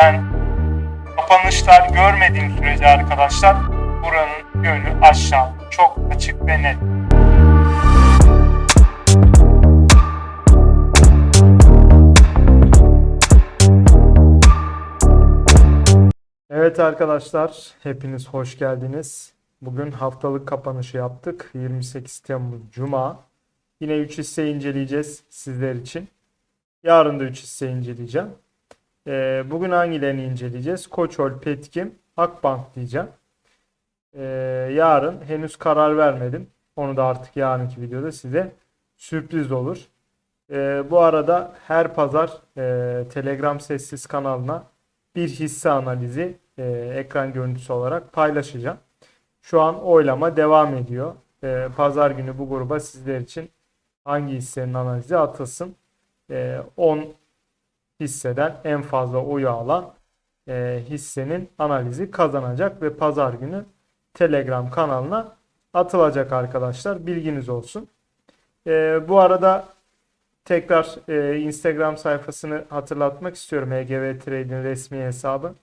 Ben kapanışlar görmediğim sürece arkadaşlar buranın yönü aşağı. Çok açık ve net. Evet arkadaşlar, hepiniz hoş geldiniz. Bugün haftalık kapanışı yaptık. 28 Temmuz Cuma. Yine 3 hisse inceleyeceğiz sizler için. Yarın da 3 hisse inceleyeceğim. Ee, bugün hangilerini inceleyeceğiz? Koçol, Petkim, Akbank diyeceğim. Ee, yarın henüz karar vermedim. Onu da artık yarınki videoda size sürpriz olur. Ee, bu arada her pazar e, Telegram sessiz kanalına bir hisse analizi e, ekran görüntüsü olarak paylaşacağım. Şu an oylama devam ediyor. E, Pazar günü bu gruba sizler için hangi hissenin analizi atılsın? E, 10 hisseden en fazla oyu alan e, hissenin analizi kazanacak ve pazar günü Telegram kanalına atılacak arkadaşlar. Bilginiz olsun. E, bu arada tekrar e, Instagram sayfasını hatırlatmak istiyorum. HGV Trade'in resmi hesabı.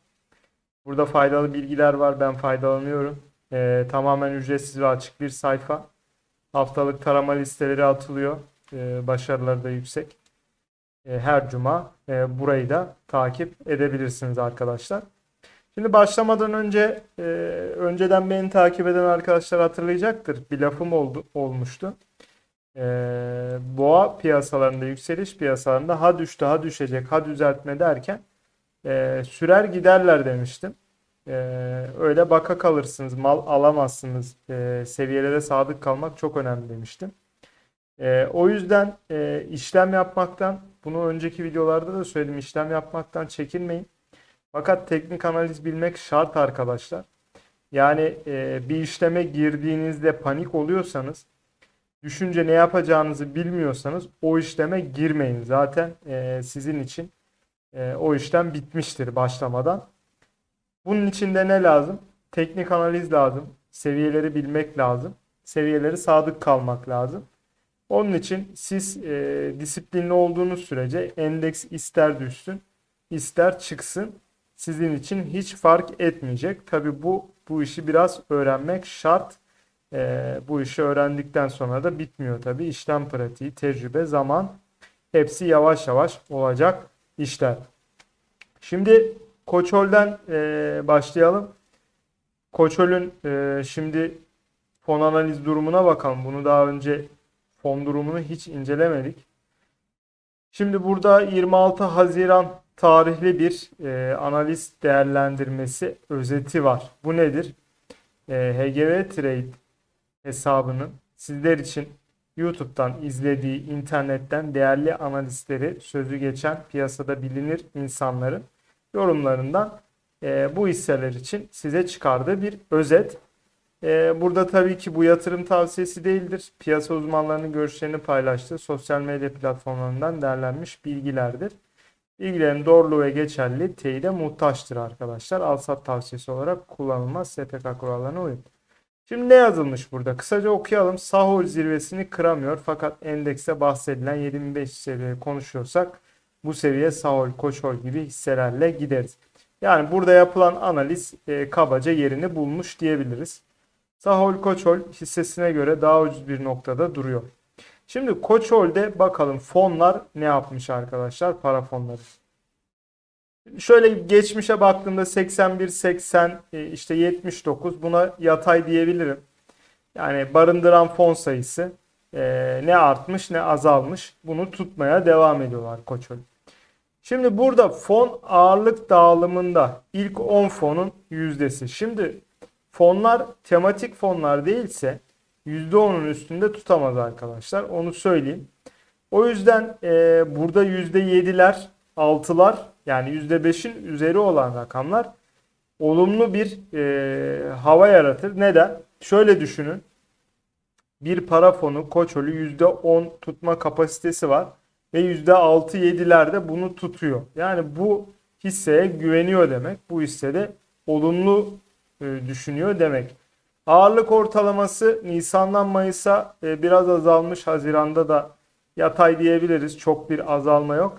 Burada faydalı bilgiler var. Ben faydalanıyorum. E, tamamen ücretsiz ve açık bir sayfa. Haftalık tarama listeleri atılıyor. E, başarıları da yüksek. E, her cuma e, burayı da takip edebilirsiniz arkadaşlar. Şimdi başlamadan önce e, önceden beni takip eden arkadaşlar hatırlayacaktır. Bir lafım oldu, olmuştu. Boğa piyasalarında yükseliş piyasalarında ha düştü ha düşecek ha düzeltme derken sürer giderler demiştim. Öyle baka kalırsınız mal alamazsınız seviyelere sadık kalmak çok önemli demiştim. O yüzden işlem yapmaktan bunu önceki videolarda da söyledim işlem yapmaktan çekinmeyin. Fakat teknik analiz bilmek şart arkadaşlar. Yani e, bir işleme girdiğinizde panik oluyorsanız düşünce ne yapacağınızı bilmiyorsanız o işleme girmeyin. Zaten e, sizin için e, o işlem bitmiştir başlamadan. Bunun için de ne lazım? Teknik analiz lazım. Seviyeleri bilmek lazım. Seviyeleri sadık kalmak lazım. Onun için siz e, disiplinli olduğunuz sürece endeks ister düşsün, ister çıksın. Sizin için hiç fark etmeyecek. Tabi bu bu işi biraz öğrenmek şart. E, bu işi öğrendikten sonra da bitmiyor tabi. İşlem pratiği, tecrübe, zaman hepsi yavaş yavaş olacak işler. Şimdi Koçol'den e, başlayalım. Koçol'ün e, şimdi fon analiz durumuna bakalım. Bunu daha önce fon durumunu hiç incelemedik. Şimdi burada 26 Haziran tarihli bir e, analiz değerlendirmesi özeti var. Bu nedir? E, HGV Trade hesabının sizler için YouTube'dan izlediği internetten değerli analistleri sözü geçen piyasada bilinir insanların yorumlarından e, bu hisseler için size çıkardığı bir özet. E, burada tabii ki bu yatırım tavsiyesi değildir. Piyasa uzmanlarının görüşlerini paylaştığı sosyal medya platformlarından derlenmiş bilgilerdir. Bilgilerin doğruluğu ve geçerli teyide muhtaçtır arkadaşlar. Alsat tavsiyesi olarak kullanılmaz SPK kurallarına uyun. Şimdi ne yazılmış burada? Kısaca okuyalım. Sahol zirvesini kıramıyor fakat endekste bahsedilen 7500 seviye konuşuyorsak bu seviye Sahol, Koçol gibi hisselerle gideriz. Yani burada yapılan analiz e, kabaca yerini bulmuş diyebiliriz. Sahol Koçol hissesine göre daha ucuz bir noktada duruyor. Şimdi Koçol'de bakalım fonlar ne yapmış arkadaşlar para fonları. Şöyle geçmişe baktığımda 81, 80, e, işte 79 buna yatay diyebilirim. Yani barındıran fon sayısı e, ne artmış ne azalmış. Bunu tutmaya devam ediyorlar Koçol. Şimdi burada fon ağırlık dağılımında ilk 10 fonun yüzdesi. Şimdi fonlar tematik fonlar değilse %10'un üstünde tutamaz arkadaşlar. Onu söyleyeyim. O yüzden e, burada %7'ler %6'lar yani %5'in üzeri olan rakamlar olumlu bir e, hava yaratır. Neden? Şöyle düşünün. Bir para fonu Koçoli %10 tutma kapasitesi var ve %6-7'lerde bunu tutuyor. Yani bu hisseye güveniyor demek. Bu hissede olumlu düşünüyor demek. Ağırlık ortalaması Nisan'dan Mayıs'a e, biraz azalmış. Haziran'da da yatay diyebiliriz. Çok bir azalma yok.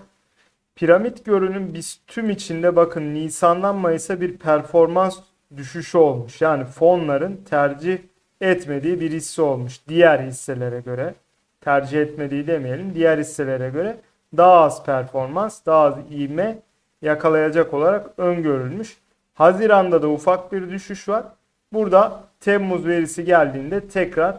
Piramit görünüm biz tüm içinde bakın Nisan'dan Mayıs'a bir performans düşüşü olmuş. Yani fonların tercih etmediği bir hisse olmuş. Diğer hisselere göre tercih etmediği demeyelim. Diğer hisselere göre daha az performans, daha az ivme yakalayacak olarak öngörülmüş. Haziran'da da ufak bir düşüş var. Burada Temmuz verisi geldiğinde tekrar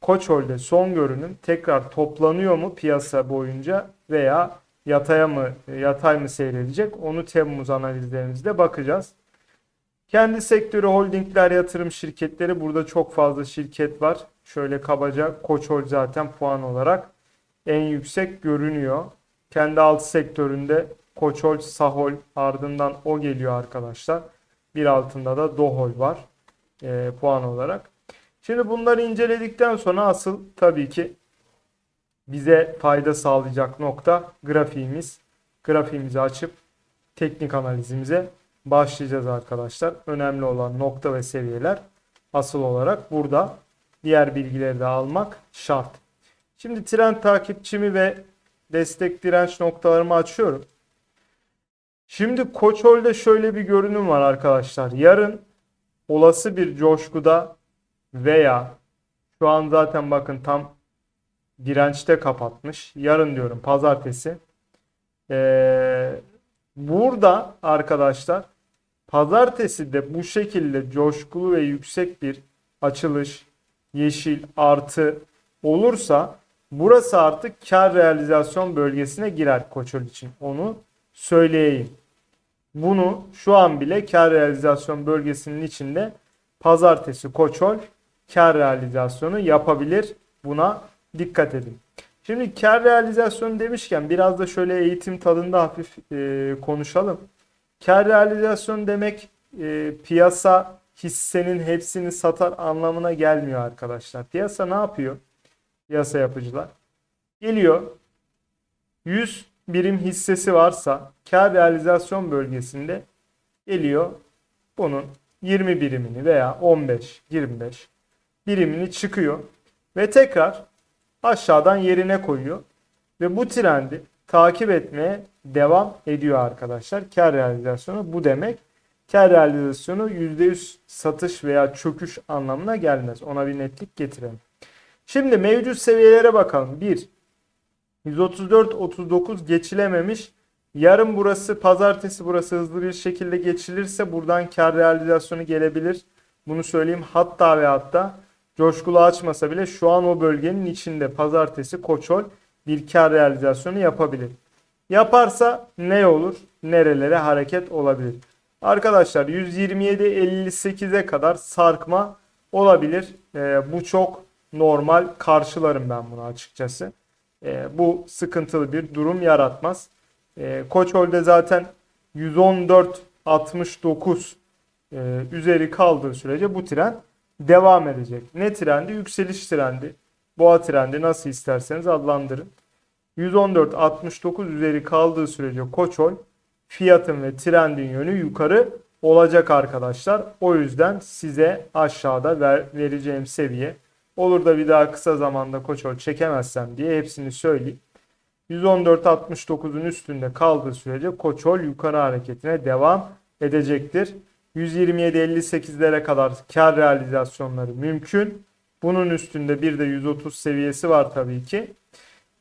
Koçhol'de son görünüm tekrar toplanıyor mu piyasa boyunca veya yataya mı yatay mı seyredecek onu Temmuz analizlerimizde bakacağız. Kendi sektörü holdingler yatırım şirketleri burada çok fazla şirket var. Şöyle kabaca Koçhol zaten puan olarak en yüksek görünüyor. Kendi alt sektöründe Koçhol, Sahol ardından o geliyor arkadaşlar. Bir altında da Dohol var e, puan olarak. Şimdi bunları inceledikten sonra asıl tabii ki bize fayda sağlayacak nokta grafiğimiz. Grafiğimizi açıp teknik analizimize başlayacağız arkadaşlar. Önemli olan nokta ve seviyeler asıl olarak burada. Diğer bilgileri de almak şart. Şimdi trend takipçimi ve destek direnç noktalarımı açıyorum. Şimdi Koçhol'de şöyle bir görünüm var arkadaşlar. Yarın olası bir coşkuda veya şu an zaten bakın tam dirençte kapatmış. Yarın diyorum pazartesi. Ee, burada arkadaşlar pazartesi de bu şekilde coşkulu ve yüksek bir açılış yeşil artı olursa burası artık kar realizasyon bölgesine girer Koçol için. Onu söyleyeyim. Bunu şu an bile kar realizasyon bölgesinin içinde pazartesi Koçol kar realizasyonu yapabilir. Buna dikkat edin. Şimdi kar realizasyonu demişken biraz da şöyle eğitim tadında hafif e, konuşalım. Kar realizasyonu demek e, piyasa hissenin hepsini satar anlamına gelmiyor arkadaşlar. Piyasa ne yapıyor? Piyasa yapıcılar. Geliyor 100 birim hissesi varsa kar realizasyon bölgesinde geliyor bunun 20 birimini veya 15, 25 birimini çıkıyor ve tekrar aşağıdan yerine koyuyor ve bu trendi takip etmeye devam ediyor arkadaşlar. Kar realizasyonu bu demek. Kar realizasyonu %100 satış veya çöküş anlamına gelmez. Ona bir netlik getirelim. Şimdi mevcut seviyelere bakalım. 1. 134.39 geçilememiş. Yarın burası pazartesi burası hızlı bir şekilde geçilirse buradan kar realizasyonu gelebilir. Bunu söyleyeyim. Hatta ve hatta coşkulu açmasa bile şu an o bölgenin içinde pazartesi Koçol bir kar realizasyonu yapabilir. Yaparsa ne olur? Nerelere hareket olabilir? Arkadaşlar 127.58'e kadar sarkma olabilir. E, bu çok normal karşılarım ben bunu açıkçası. E, bu sıkıntılı bir durum yaratmaz. E, Koçhol'de zaten 114.69 e, üzeri kaldığı sürece bu tren devam edecek. Ne trendi? Yükseliş trendi. Boğa trendi nasıl isterseniz adlandırın. 114.69 üzeri kaldığı sürece Koçol fiyatın ve trendin yönü yukarı olacak arkadaşlar. O yüzden size aşağıda ver, vereceğim seviye olur da bir daha kısa zamanda Koçol çekemezsem diye hepsini söyleyeyim. 114.69'un üstünde kaldığı sürece Koçol yukarı hareketine devam edecektir. 127.58'lere kadar kar realizasyonları mümkün. Bunun üstünde bir de 130 seviyesi var tabii ki.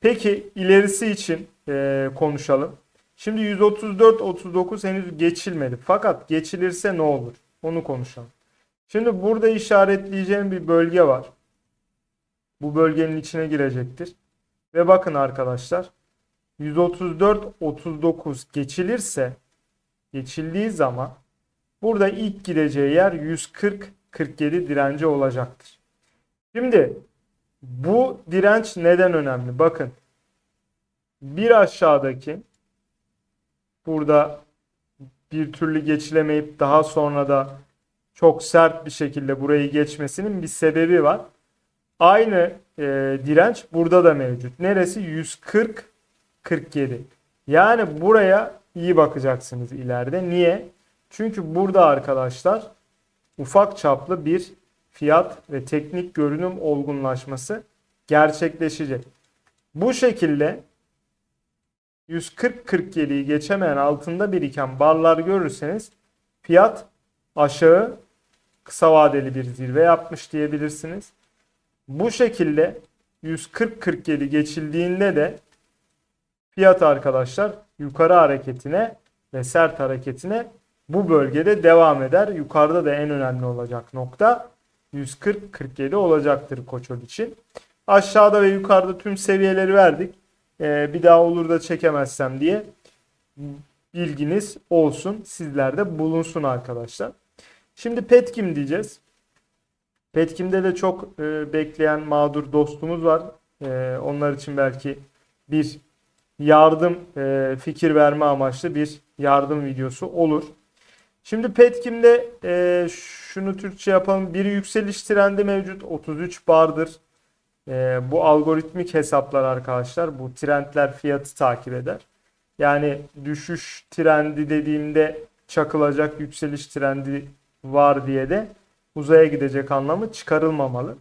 Peki ilerisi için e, konuşalım. Şimdi 134-39 henüz geçilmedi. Fakat geçilirse ne olur? Onu konuşalım. Şimdi burada işaretleyeceğim bir bölge var. Bu bölgenin içine girecektir. Ve bakın arkadaşlar 134-39 geçilirse geçildiği zaman burada ilk gideceği yer 140-47 direnci olacaktır. Şimdi bu direnç neden önemli? Bakın bir aşağıdaki burada bir türlü geçilemeyip daha sonra da çok sert bir şekilde burayı geçmesinin bir sebebi var. Aynı e, direnç burada da mevcut. Neresi? 140 47. Yani buraya iyi bakacaksınız ileride. Niye? Çünkü burada arkadaşlar ufak çaplı bir fiyat ve teknik görünüm olgunlaşması gerçekleşecek. Bu şekilde 140-47'yi geçemeyen altında biriken barlar görürseniz fiyat aşağı kısa vadeli bir zirve yapmış diyebilirsiniz. Bu şekilde 140-47 geçildiğinde de fiyat arkadaşlar yukarı hareketine ve sert hareketine bu bölgede devam eder. Yukarıda da en önemli olacak nokta 140-47 olacaktır Koçol için. Aşağıda ve yukarıda tüm seviyeleri verdik. Ee, bir daha olur da çekemezsem diye bilginiz olsun. Sizlerde bulunsun arkadaşlar. Şimdi Petkim diyeceğiz. Petkim'de de çok e, bekleyen mağdur dostumuz var. E, onlar için belki bir yardım e, fikir verme amaçlı bir yardım videosu olur. Şimdi Petkim'de e, şunu Türkçe yapalım. Bir yükseliş trendi mevcut. 33 bardır. E, bu algoritmik hesaplar arkadaşlar. Bu trendler fiyatı takip eder. Yani düşüş trendi dediğimde çakılacak yükseliş trendi var diye de uzaya gidecek anlamı çıkarılmamalı.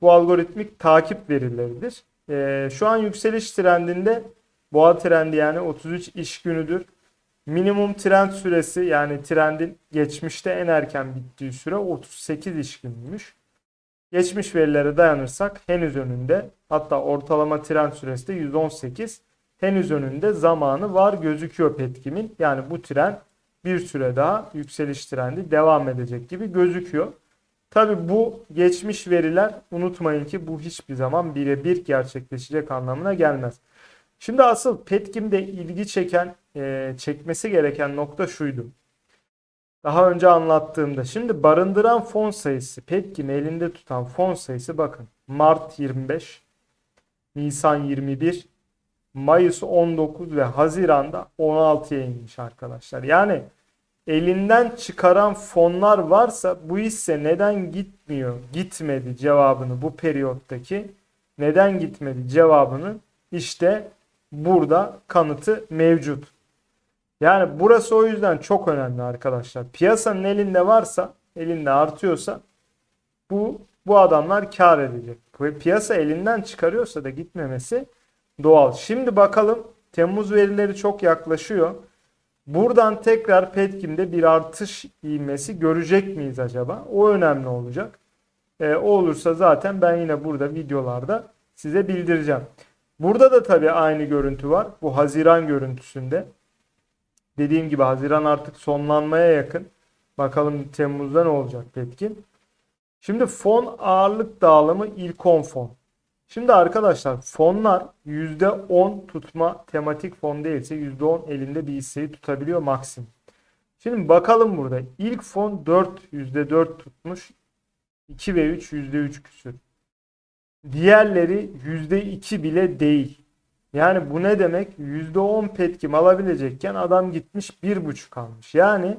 Bu algoritmik takip verileridir. E, şu an yükseliş trendinde boğa trendi yani 33 iş günüdür. Minimum trend süresi yani trendin geçmişte en erken bittiği süre 38 iş günüymüş. Geçmiş verilere dayanırsak henüz önünde hatta ortalama trend süresi de 118. Henüz önünde zamanı var gözüküyor Petkim'in. Yani bu trend bir süre daha yükseliş trendi devam edecek gibi gözüküyor. Tabi bu geçmiş veriler unutmayın ki bu hiçbir zaman birebir gerçekleşecek anlamına gelmez. Şimdi asıl Petkim'de ilgi çeken, e, çekmesi gereken nokta şuydu. Daha önce anlattığımda şimdi barındıran fon sayısı, Petkim elinde tutan fon sayısı bakın. Mart 25, Nisan 21, Mayıs 19 ve Haziran'da 16'ya inmiş arkadaşlar. Yani elinden çıkaran fonlar varsa bu hisse neden gitmiyor, gitmedi cevabını bu periyottaki neden gitmedi cevabını işte burada kanıtı mevcut. Yani burası o yüzden çok önemli arkadaşlar. Piyasanın elinde varsa, elinde artıyorsa bu bu adamlar kar edecek. Piyasa elinden çıkarıyorsa da gitmemesi doğal. Şimdi bakalım Temmuz verileri çok yaklaşıyor. Buradan tekrar Petkim'de bir artış ivmesi görecek miyiz acaba? O önemli olacak. E, o olursa zaten ben yine burada videolarda size bildireceğim. Burada da tabii aynı görüntü var. Bu Haziran görüntüsünde. Dediğim gibi Haziran artık sonlanmaya yakın. Bakalım Temmuz'da ne olacak Petkin. Şimdi fon ağırlık dağılımı ilk 10 fon. Şimdi arkadaşlar fonlar %10 tutma tematik fon değilse %10 elinde bir hisseyi tutabiliyor maksimum. Şimdi bakalım burada. İlk fon 4 %4 tutmuş. 2 ve 3 %3 küsür. Diğerleri %2 bile değil. Yani bu ne demek? %10 petkim alabilecekken adam gitmiş 1,5 almış. Yani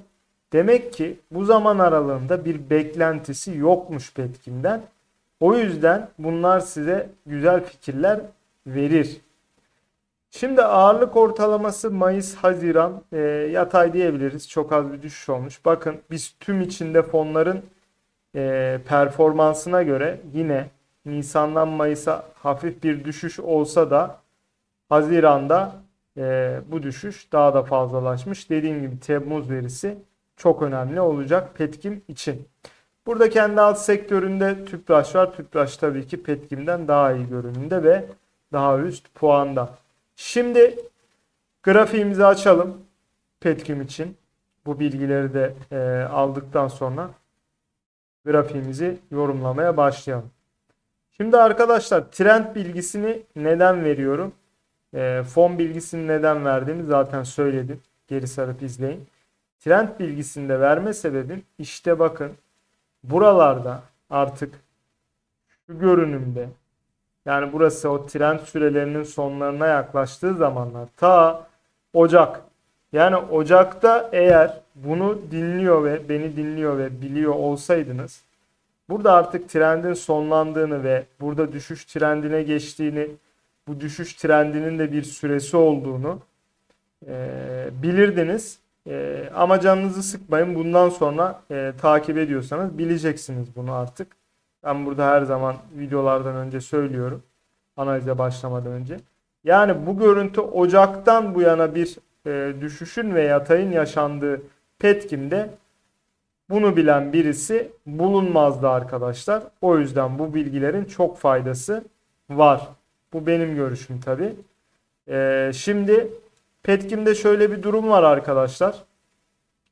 demek ki bu zaman aralığında bir beklentisi yokmuş petkimden. O yüzden bunlar size güzel fikirler verir. Şimdi ağırlık ortalaması Mayıs-Haziran e, yatay diyebiliriz. Çok az bir düşüş olmuş. Bakın biz tüm içinde fonların e, performansına göre yine Nisan'dan Mayıs'a hafif bir düşüş olsa da Haziran'da e, bu düşüş daha da fazlalaşmış. Dediğim gibi Temmuz verisi çok önemli olacak Petkim için. Burada kendi alt sektöründe Tüpraş var. Tüpraş tabii ki Petkim'den daha iyi görünümde ve daha üst puanda. Şimdi grafiğimizi açalım Petkim için. Bu bilgileri de e, aldıktan sonra grafiğimizi yorumlamaya başlayalım. Şimdi arkadaşlar trend bilgisini neden veriyorum? E, fon bilgisini neden verdiğimi zaten söyledim. Geri sarıp izleyin. Trend bilgisini de verme sebebim işte bakın buralarda artık şu görünümde yani burası o trend sürelerinin sonlarına yaklaştığı zamanlar ta Ocak Yani Ocak'ta eğer bunu dinliyor ve beni dinliyor ve biliyor olsaydınız burada artık trendin sonlandığını ve burada düşüş trendine geçtiğini bu düşüş trendinin de bir süresi olduğunu e, bilirdiniz. E, ama canınızı sıkmayın. Bundan sonra e, takip ediyorsanız bileceksiniz bunu artık. Ben burada her zaman videolardan önce söylüyorum. Analize başlamadan önce. Yani bu görüntü Ocak'tan bu yana bir e, düşüşün ve yatayın yaşandığı Petkim'de bunu bilen birisi bulunmazdı arkadaşlar. O yüzden bu bilgilerin çok faydası var. Bu benim görüşüm tabi. E, şimdi Petkim'de şöyle bir durum var arkadaşlar.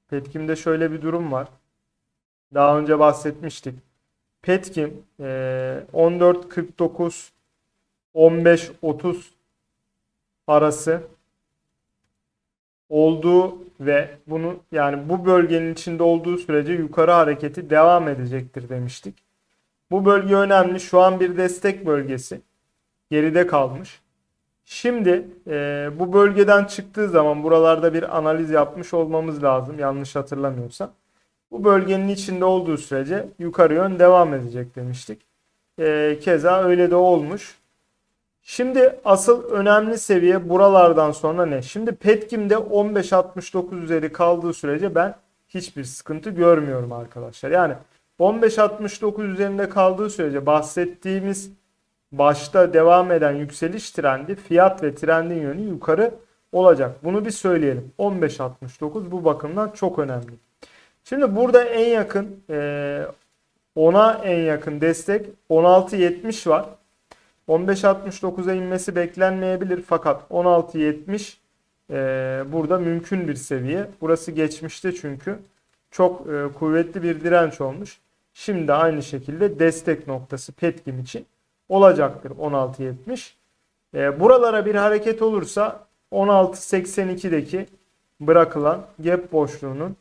Petkim'de şöyle bir durum var. Daha önce bahsetmiştik. Petkim e, 14.49 15.30 arası olduğu ve bunu yani bu bölgenin içinde olduğu sürece yukarı hareketi devam edecektir demiştik. Bu bölge önemli. Şu an bir destek bölgesi. Geride kalmış. Şimdi e, bu bölgeden çıktığı zaman buralarda bir analiz yapmış olmamız lazım. Yanlış hatırlamıyorsam. Bu bölgenin içinde olduğu sürece yukarı yön devam edecek demiştik. E, keza öyle de olmuş. Şimdi asıl önemli seviye buralardan sonra ne? Şimdi Petkim'de 15.69 üzeri kaldığı sürece ben hiçbir sıkıntı görmüyorum arkadaşlar. Yani 15.69 üzerinde kaldığı sürece bahsettiğimiz başta devam eden yükseliş trendi fiyat ve trendin yönü yukarı olacak. Bunu bir söyleyelim. 15.69 bu bakımdan çok önemli. Şimdi burada en yakın e, ona en yakın destek 16.70 var. 15.69'a inmesi beklenmeyebilir fakat 16.70 e, burada mümkün bir seviye. Burası geçmişte çünkü çok e, kuvvetli bir direnç olmuş. Şimdi aynı şekilde destek noktası Petkim için olacaktır 16.70. E, buralara bir hareket olursa 16.82'deki bırakılan gap boşluğunun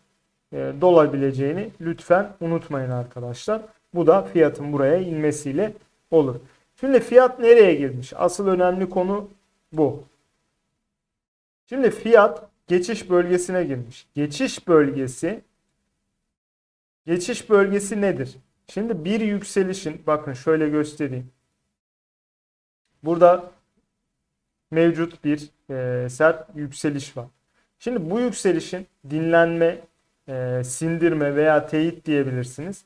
e, dolabileceğini lütfen unutmayın arkadaşlar. Bu da fiyatın buraya inmesiyle olur. Şimdi fiyat nereye girmiş? Asıl önemli konu bu. Şimdi fiyat geçiş bölgesine girmiş. Geçiş bölgesi geçiş bölgesi nedir? Şimdi bir yükselişin bakın şöyle göstereyim. Burada mevcut bir e, sert yükseliş var. Şimdi bu yükselişin dinlenme, e, sindirme veya teyit diyebilirsiniz.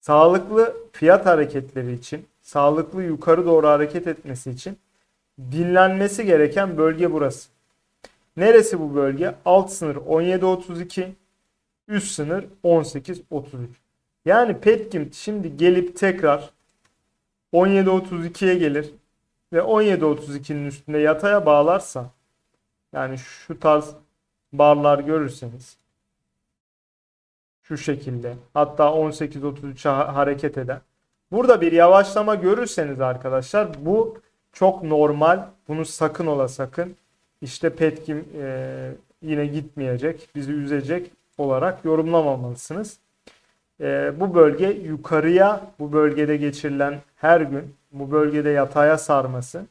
Sağlıklı fiyat hareketleri için sağlıklı yukarı doğru hareket etmesi için dinlenmesi gereken bölge burası. Neresi bu bölge? Alt sınır 17.32, üst sınır 18.33. Yani Petkim şimdi gelip tekrar 17.32'ye gelir ve 17.32'nin üstünde yataya bağlarsa yani şu tarz barlar görürseniz şu şekilde hatta 18.33'e hareket eder. Burada bir yavaşlama görürseniz arkadaşlar bu çok normal. Bunu sakın ola sakın. İşte Petkim e, yine gitmeyecek, bizi üzecek olarak yorumlamamalısınız. E, bu bölge yukarıya, bu bölgede geçirilen her gün, bu bölgede yataya sarması,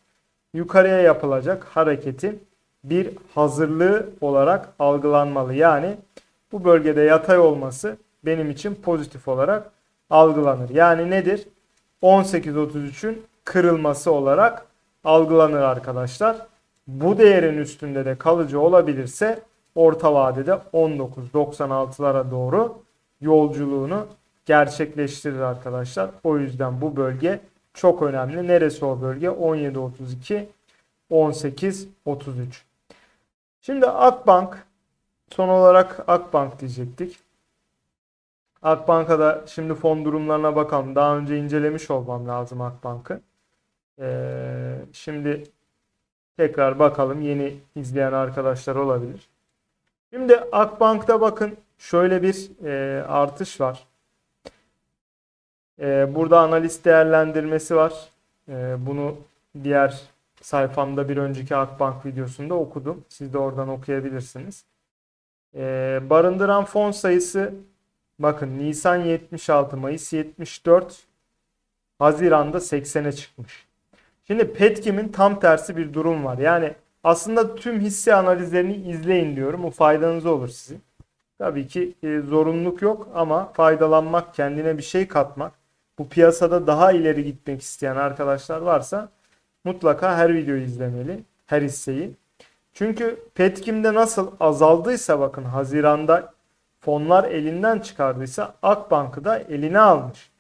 yukarıya yapılacak hareketin bir hazırlığı olarak algılanmalı. Yani bu bölgede yatay olması benim için pozitif olarak algılanır. Yani nedir? 18.33'ün kırılması olarak algılanır arkadaşlar. Bu değerin üstünde de kalıcı olabilirse orta vadede 19.96'lara doğru yolculuğunu gerçekleştirir arkadaşlar. O yüzden bu bölge çok önemli. Neresi o bölge? 17.32 18.33. Şimdi Akbank son olarak Akbank diyecektik. Akbank'a şimdi fon durumlarına bakalım. Daha önce incelemiş olmam lazım Akbank'ı. Ee, şimdi tekrar bakalım. Yeni izleyen arkadaşlar olabilir. Şimdi Akbank'ta bakın şöyle bir e, artış var. E, burada analist değerlendirmesi var. E, bunu diğer sayfamda bir önceki Akbank videosunda okudum. Siz de oradan okuyabilirsiniz. E, barındıran fon sayısı Bakın Nisan 76, Mayıs 74, Haziran'da 80'e çıkmış. Şimdi Petkim'in tam tersi bir durum var. Yani Aslında tüm hisse analizlerini izleyin diyorum. Bu faydanız olur sizin. Tabii ki e, zorunluluk yok ama faydalanmak, kendine bir şey katmak, bu piyasada daha ileri gitmek isteyen arkadaşlar varsa mutlaka her videoyu izlemeli, her hisseyi. Çünkü Petkim'de nasıl azaldıysa bakın Haziran'da fonlar elinden çıkardıysa Akbank'ı eline almış.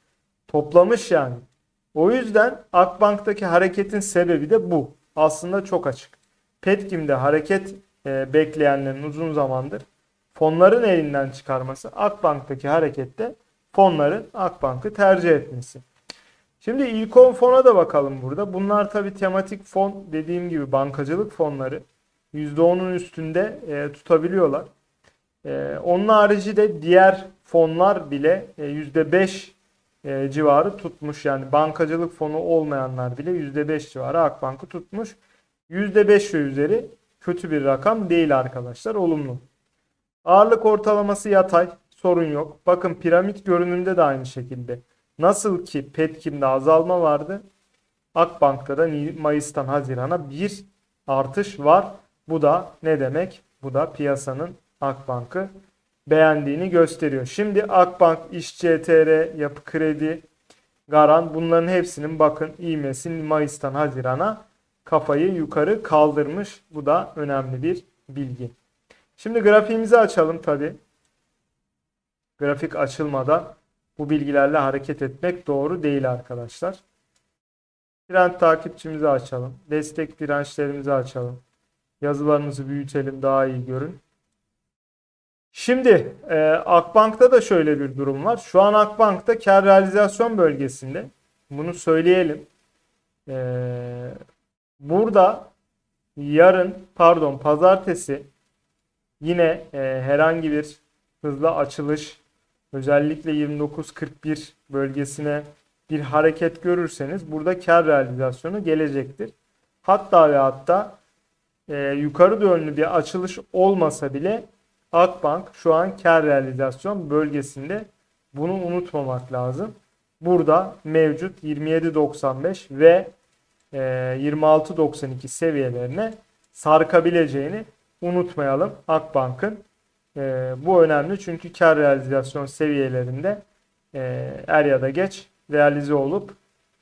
Toplamış yani. O yüzden Akbank'taki hareketin sebebi de bu. Aslında çok açık. Petkim'de hareket e, bekleyenlerin uzun zamandır fonların elinden çıkarması Akbank'taki harekette fonların Akbank'ı tercih etmesi. Şimdi ilk 10 fona da bakalım burada. Bunlar tabi tematik fon dediğim gibi bankacılık fonları %10'un üstünde e, tutabiliyorlar. E, onun harici de diğer fonlar bile e, %5 e, civarı tutmuş. Yani bankacılık fonu olmayanlar bile %5 civarı Akbank'ı tutmuş. %5 ve üzeri kötü bir rakam değil arkadaşlar. Olumlu. Ağırlık ortalaması yatay. Sorun yok. Bakın piramit görünümde de aynı şekilde. Nasıl ki Petkim'de azalma vardı. Akbank'ta da Mayıs'tan Haziran'a bir artış var. Bu da ne demek? Bu da piyasanın Akbank'ı beğendiğini gösteriyor. Şimdi Akbank, İş CTR, Yapı Kredi, Garan bunların hepsinin bakın ivmesi Mayıs'tan Haziran'a kafayı yukarı kaldırmış. Bu da önemli bir bilgi. Şimdi grafiğimizi açalım tabi. Grafik açılmadan bu bilgilerle hareket etmek doğru değil arkadaşlar. Trend takipçimizi açalım. Destek dirençlerimizi açalım. Yazılarınızı büyütelim daha iyi görün. Şimdi e, Akbank'ta da şöyle bir durum var. Şu an Akbank'ta kar realizasyon bölgesinde. Bunu söyleyelim. E, burada yarın pardon pazartesi yine e, herhangi bir hızlı açılış özellikle 29.41 bölgesine bir hareket görürseniz burada kar realizasyonu gelecektir. Hatta ve hatta e, yukarı yönlü bir açılış olmasa bile Akbank şu an kar realizasyon bölgesinde. Bunu unutmamak lazım. Burada mevcut 27.95 ve e, 26.92 seviyelerine sarkabileceğini unutmayalım. Akbank'ın e, bu önemli çünkü kar realizasyon seviyelerinde e, er ya da geç realize olup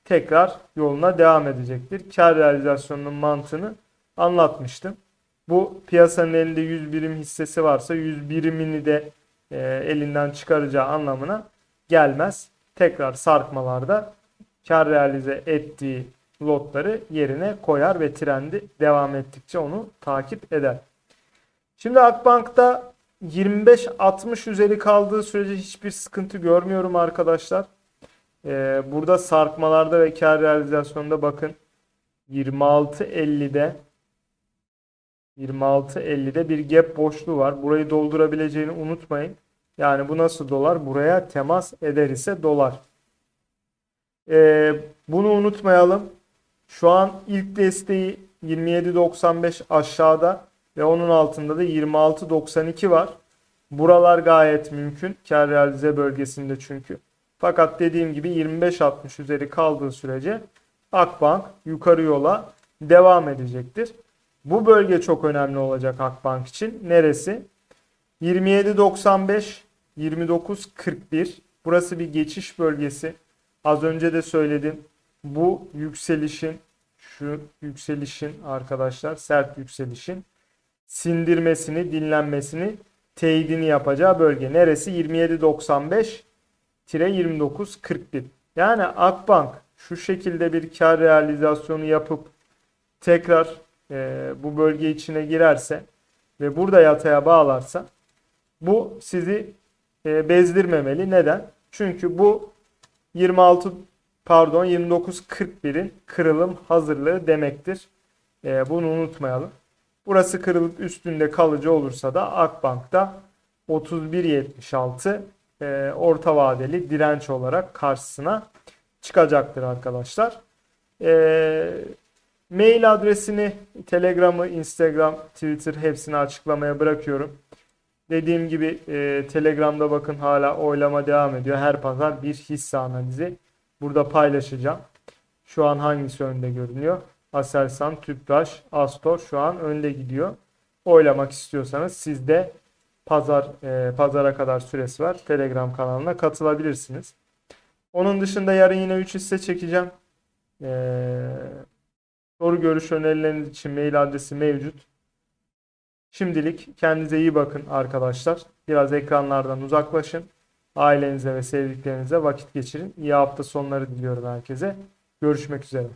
tekrar yoluna devam edecektir. Kar realizasyonunun mantığını anlatmıştım. Bu piyasanın elinde 100 birim hissesi varsa 100 birimini de e, elinden çıkaracağı anlamına gelmez. Tekrar sarkmalarda kar realize ettiği lotları yerine koyar ve trendi devam ettikçe onu takip eder. Şimdi Akbank'ta 25-60 üzeri kaldığı sürece hiçbir sıkıntı görmüyorum arkadaşlar. Ee, burada sarkmalarda ve kar realizasyonunda bakın 26.50'de 26.50'de bir gap boşluğu var. Burayı doldurabileceğini unutmayın. Yani bu nasıl dolar? Buraya temas eder ise dolar. Ee, bunu unutmayalım. Şu an ilk desteği 27.95 aşağıda ve onun altında da 26.92 var. Buralar gayet mümkün. Kar realize bölgesinde çünkü. Fakat dediğim gibi 25.60 üzeri kaldığı sürece Akbank yukarı yola devam edecektir. Bu bölge çok önemli olacak Akbank için. Neresi? 27.95 29.41 Burası bir geçiş bölgesi. Az önce de söyledim. Bu yükselişin şu yükselişin arkadaşlar sert yükselişin sindirmesini, dinlenmesini, teyidini yapacağı bölge. Neresi? 27.95 29.41. Yani Akbank şu şekilde bir kar realizasyonu yapıp tekrar e, bu bölge içine girerse ve burada yataya bağlarsa bu sizi e, bezdirmemeli. Neden? Çünkü bu 26 pardon 29.41'in kırılım hazırlığı demektir. E, bunu unutmayalım. Burası kırılıp üstünde kalıcı olursa da Akbank'ta 31.76 e, orta vadeli direnç olarak karşısına çıkacaktır arkadaşlar. E, mail adresini Telegram'ı, Instagram, Twitter hepsini açıklamaya bırakıyorum. Dediğim gibi e, Telegram'da bakın hala oylama devam ediyor. Her pazar bir hisse analizi burada paylaşacağım. Şu an hangisi önde görünüyor? Aselsan, Tüpraş, Astor şu an önde gidiyor. Oylamak istiyorsanız siz de pazar e, pazara kadar süresi var. Telegram kanalına katılabilirsiniz. Onun dışında yarın yine 3 hisse çekeceğim. Ee, soru görüş önerileriniz için mail adresi mevcut. Şimdilik kendinize iyi bakın arkadaşlar. Biraz ekranlardan uzaklaşın. Ailenize ve sevdiklerinize vakit geçirin. İyi hafta sonları diliyorum herkese. Görüşmek üzere.